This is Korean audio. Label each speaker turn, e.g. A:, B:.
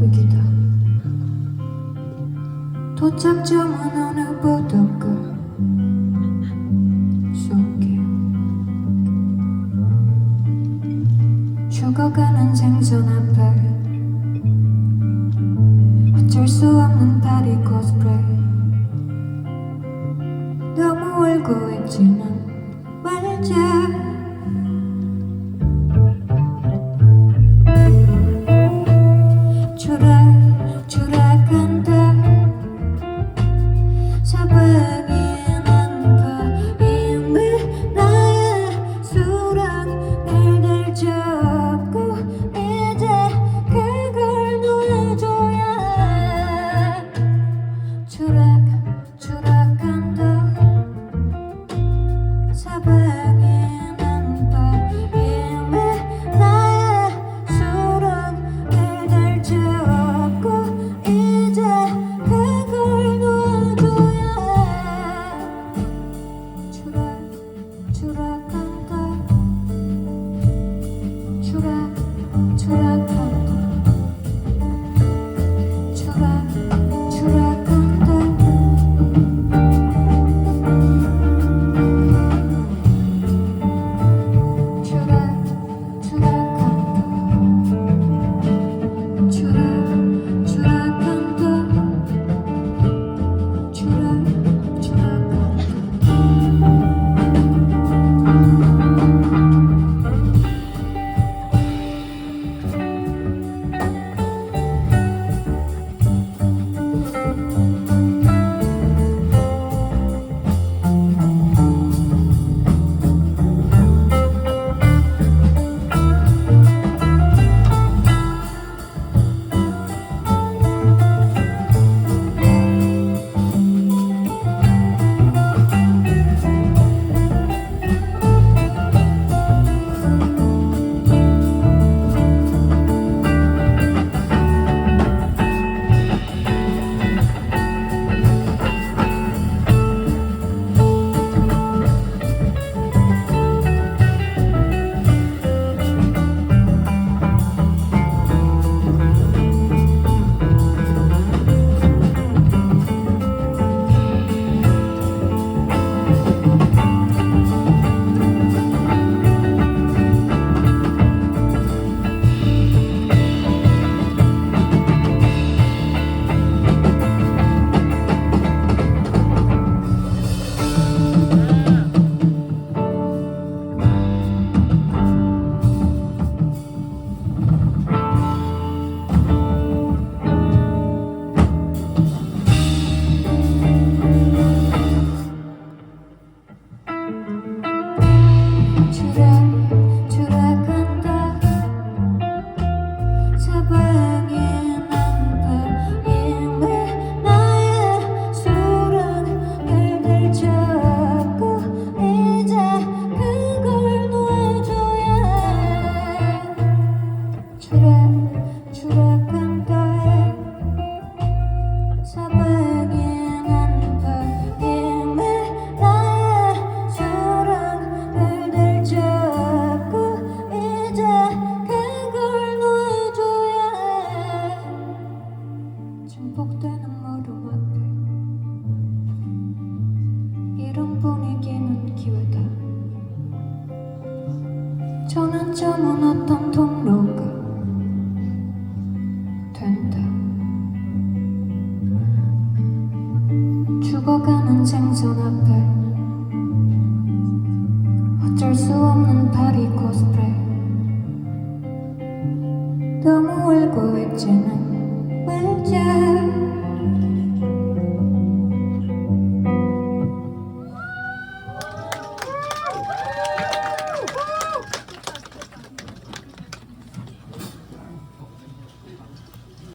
A: 위기다. 도착점은 어느 보도가 속에 죽어가는 생선 앞에 어쩔 수 없는 바디 코스프레. 너무 울고 있지는 말자. 추가 저는 저 무너던 통로가 된다. 죽어가는 생선 앞에 어쩔 수 없는 파리 코스프레. 너무 울고 있지는 말자.